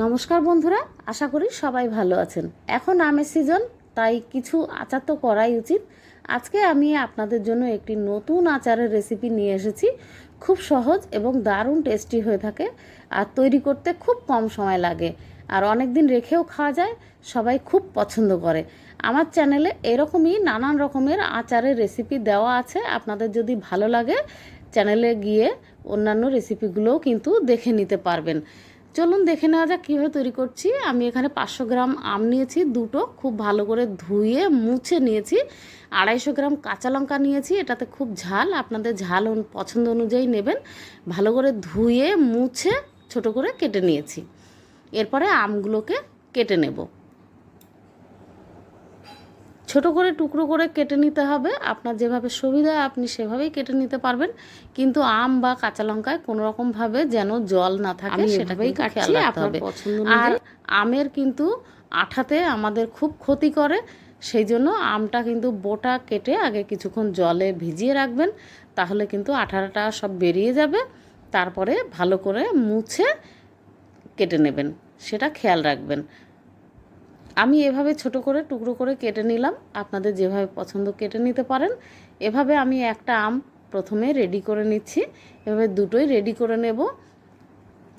নমস্কার বন্ধুরা, আশা করি সবাই ভালো আছেন। এখন আমের সিজন, তাই কিছু আচার তো করাই উচিত। আজকে আমি আপনাদের জন্য একটি নতুন আচারের রেসিপি নিয়ে এসেছি। খুব সহজ এবং দারুণ টেস্টি হয়ে থাকে আর তৈরি করতে খুব কম সময় লাগে। আর অনেক দিন রেখেও খাওয়া যায়, সবাই খুব পছন্দ করে। আমার চ্যানেলে এরকমই নানান রকমের আচারের রেসিপি দেওয়া আছে। আপনাদের যদি ভালো লাগে চ্যানেলে গিয়ে অন্যান্য রেসিপিগুলোও কিন্তু দেখে নিতে পারবেন। চলুন দেখে নেওয়া যাক কীভাবে তৈরি করছি। আমি এখানে পাঁচশো গ্রাম আম নিয়েছি, দুটো খুব ভালো করে ধুয়ে মুছে নিয়েছি। আড়াইশো গ্রাম কাঁচা লঙ্কা নিয়েছি, এটাতে খুব ঝাল, আপনাদের ঝাল পছন্দ অনুযায়ী নেবেন। ভালো করে ধুয়ে মুছে ছোট করে কেটে নিয়েছি। এরপরে আমগুলোকে কেটে নেব। ছোট করে টুকরো করে কেটে নিতে হবে। আপনার যেভাবে সুবিধা আপনি সেভাবেই কেটে নিতে পারবেন। কিন্তু আম বা কাঁচা লঙ্কায় কোনো রকম ভাবে যেন জল না থাকে সেটাকেই কাটছি আপনার পছন্দ আর আমের কিন্তু আঠাতে আমাদের খুব ক্ষতি করে সেই জন্য আমটা কিন্তু বোটা কেটে আগে কিছুক্ষণ জলে ভিজিয়ে রাখবেন তাহলে কিন্তু আঠাটা সব বেরিয়ে যাবে। তারপরে ভালো করে মুছে কেটে নেবেন সেটা খেয়াল রাখবেন। আমি এভাবে ছোট করে টুকরো করে কেটে নিলাম। আপনাদের যেভাবে পছন্দ কেটে নিতে পারেন। এভাবে আমি একটা আম প্রথমে রেডি করে নিচ্ছি। এভাবে দুটোই রেডি করে নেব।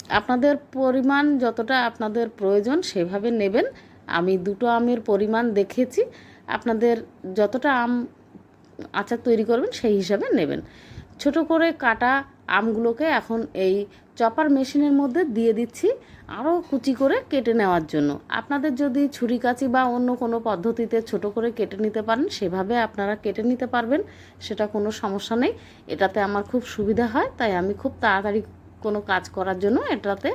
আপনাদের পরিমাণ যতটা আপনাদের প্রয়োজন সেভাবে নেবেন। আমি দুটো আমের পরিমাণ দেখেছি। আপনাদের যতটা আম আচার তৈরি করবেন সেই হিসাবে নেবেন। ছোট করে কাটা আমগুলোকে এখন এই চপার মেশিনের মধ্যে দিয়ে দিচ্ছি আরও কুচি করে কেটে নেওয়ার জন্য। আপনাদের যদি ছুরি কাচি বা অন্য কোনো পদ্ধতিতে ছোট করে কেটে নিতে পারেন, সেভাবে আপনারা কেটে নিতে পারবেন, সেটা কোনো সমস্যা নেই। এটাতে আমার খুব সুবিধা হয়, তাই আমি খুব তাড়াতাড়ি কোনো কাজ করার জন্য এটাতে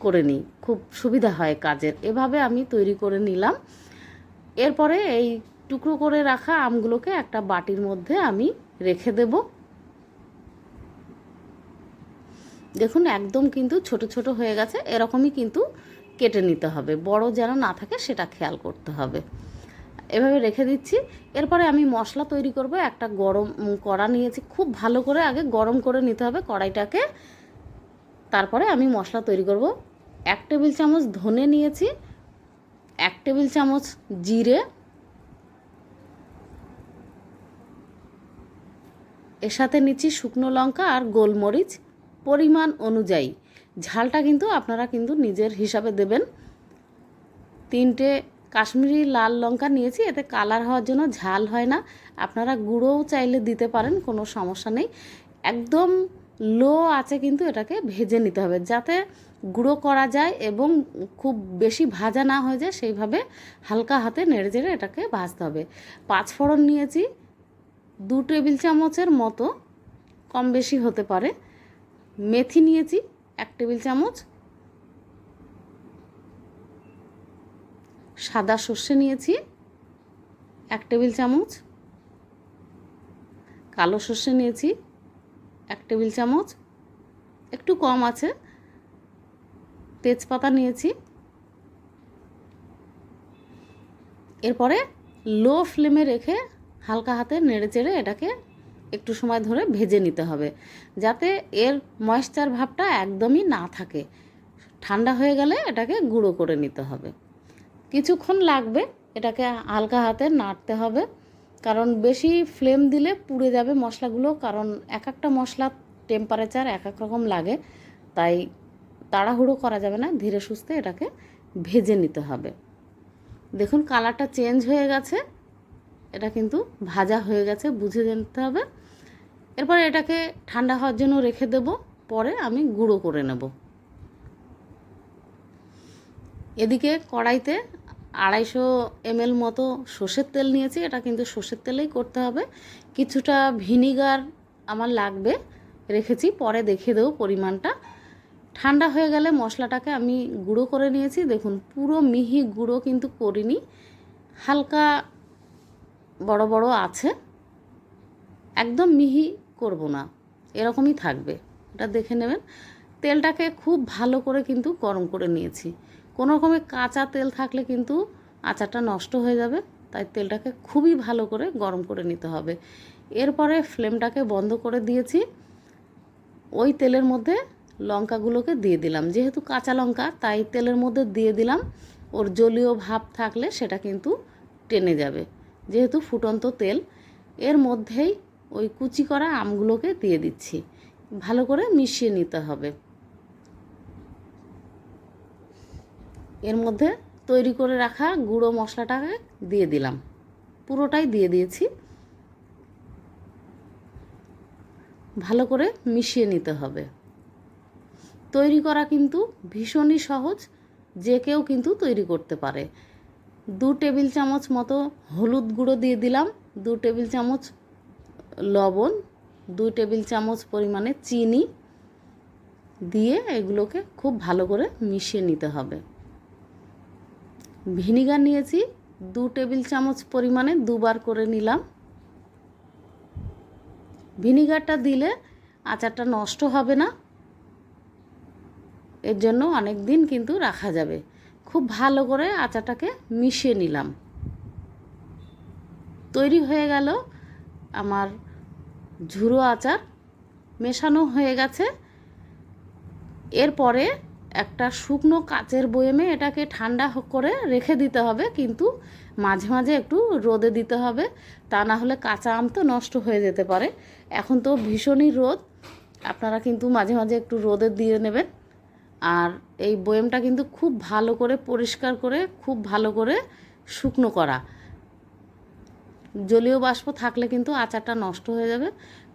করে নিই। খুব সুবিধা হয় কাজের। এভাবে আমি তৈরি করে নিলাম। এরপরে এই টুকরো করে রাখা আমগুলোকে একটা বাটির মধ্যে আমি রেখে দেব। দেখুন, একদম কিন্তু ছোট ছোট হয়ে গেছে, এরকমই কিন্তু কেটে নিতে হবে। বড় যেন না থাকে, সেটা খেয়াল করতে হবে। এভাবে রেখে দিচ্ছি। এরপরে আমি মশলা তৈরি করব, একটা গরম কড়া নিয়েছি। খুব ভালো করে আগে গরম করে নিতে হবে কড়াইটাকে। তারপরে আমি মশলা তৈরি করব। এক টেবিল চামচ ধনে নিয়েছি, এক টেবিল চামচ জিরে। এর সাথে নিচ্ছি শুকনো লঙ্কা আর গোলমরিচ। পরিমাণ অনুযায়ী। ঝালটা কিন্তু আপনারা কিন্তু নিজের হিসাবে দেবেন। তিনটে কাশ্মীরি লাল লঙ্কা নিয়েছি, এতে কালার হওয়ার জন্য ঝাল হয় না। আপনারা গুঁড়োও চাইলে দিতে পারেন, কোনো সমস্যা নেই। একদম লো আছে কিন্তু এটাকে ভেজে নিতে হবে, যাতে গুঁড়ো করা যায় এবং খুব বেশি ভাজা না হয়ে যায়, সেইভাবে হালকা হাতে নেড়ে চেড়ে এটাকে ভাজতে হবে। পাঁচ ফোড়ন নিয়েছি, দু টেবিল চামচের মতো, কম বেশি হতে পারে। মেথি নিয়েছি, এক টেবিল চামচ। সাদা সর্ষে নিয়েছি, এক টেবিল চামচ। কালো সর্ষে নিয়েছি, এক টেবিল চামচ। একটু কম আছে। তেজপাতা নিয়েছি। এরপরে লো ফ্লেমে রেখে হালকা হাতে নেড়ে চেড়ে এটাকে একটু সময় ধরে ভেজে নিতে হবে, যাতে এর ময়েশ্চার ভাবটা একদমই না থাকে। ঠান্ডা হয়ে গেলে এটাকে গুঁড়ো করে নিতে হবে। কিছুক্ষণ লাগবে এটাকে হালকা হাতে নাড়তে হবে, কারণ বেশি ফ্লেম দিলে পুড়ে যাবে মশলাগুলো, কারণ এক একটা মশলার টেম্পারেচার এক এক রকম লাগে, তাই তাড়াহুড়ো করা যাবে না, ধীরে সুস্থে এটাকে ভেজে নিতে হবে। দেখুন কালারটা চেঞ্জ হয়ে গেছে, এটা কিন্তু ভাজা হয়ে গেছে, বুঝে নিতে হবে। এরপর এটাকে ঠান্ডা হওয়ার জন্য রেখে দেব, পরে আমি গুঁড়ো করে নেব। এদিকে কড়াইতে আড়াইশো এমএল মতো সর্ষের তেল নিয়েছি, এটা কিন্তু সর্ষের তেলেই করতে হবে। কিছুটা ভিনিগার আমার লাগবে, রেখেছি, পরে দেখিয়ে দেবো পরিমাণটা। ঠান্ডা হয়ে গেলে মশলাটাকে আমি গুঁড়ো করে নিয়েছি, দেখুন পুরো মিহি গুঁড়ো কিন্তু করিনি, হালকা বড় বড় আছে। একদম মিহি করব না। এরকমই থাকবে। এটা দেখে নেবেন। তেলটাকে খুব ভালো করে কিন্তু গরম করে নিয়েছি। কোনো রকমের কাঁচা তেল থাকলে কিন্তু আচারটা নষ্ট হয়ে যাবে, তাই তেলটাকে খুবই ভালো করে গরম করে নিতে হবে। এরপরে ফ্লেমটাকে বন্ধ করে দিয়েছি। ওই তেলের মধ্যে লঙ্কাগুলোকে দিয়ে দিলাম। যেহেতু কাঁচা লঙ্কা, তাই তেলের মধ্যে দিয়ে দিলাম। ওর জলীয় ভাব থাকলে সেটা কিন্তু টেনে যাবে। যেহেতু ফুটন্ত তেল, এর মধ্যেই ওই কুচি করা আমগুলোকে দিয়ে দিচ্ছি। ভালো করে মিশিয়ে নিতে হবে। এর মধ্যে তৈরি করে রাখা গুঁড়ো মশলাটাকে দিয়ে দিলাম। পুরোটাই দিয়ে দিয়েছি। ভালো করে মিশিয়ে নিতে হবে। তৈরি করা কিন্তু ভীষণই সহজ, যে কেউ কিন্তু তৈরি করতে পারে। দু টেবিল চামচ মতো হলুদ গুঁড়ো দিয়ে দিলাম। দু টেবিল চামচ লবণ, দুই টেবিল চামচ পরিমাণে চিনি দিয়ে এগুলোকে খুব ভালো করে মিশিয়ে নিতে হবে। ভিনিগার নিয়েছি, দু টেবিল চামচ পরিমাণে দুবার করে নিলাম। ভিনিগারটা দিলে আচারটা নষ্ট হবে না। এর জন্য অনেক দিন কিন্তু রাখা যাবে। খুব ভালো করে আচারটাকে মিশিয়ে নিলাম। তৈরি হয়ে গেল আমার ঝুরো আচার মেশানো হয়ে গেছে। এরপরে একটা শুকনো কাচের বয়েমে এটাকে ঠান্ডা করে রেখে দিতে হবে, কিন্তু মাঝে মাঝে একটু রোদে দিতে হবে, তা না হলে কাঁচা আম তো নষ্ট হয়ে যেতে পারে। এখন তো ভীষণই রোদ, আপনারা কিন্তু মাঝে মাঝে একটু রোদে দিয়ে নেবেন। আর এই বয়েমটা কিন্তু খুব ভালো করে পরিষ্কার করে, খুব ভালো করে শুকনো করা। জলীয় বাষ্প থাকলে কিন্তু আচারটা নষ্ট হয়ে যাবে।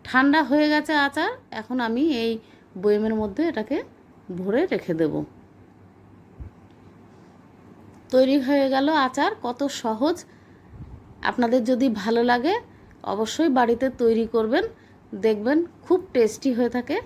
ঠান্ডা হয়ে গেছে আচার, এখন আমি এই বয়েমের মধ্যে এটাকে ভরে রেখে দেব। তৈরি হয়ে গেল আচার, কত সহজ। আপনাদের যদি ভালো লাগে, অবশ্যই বাড়িতে তৈরি করবেন, দেখবেন খুব টেস্টি হয়ে থাকে।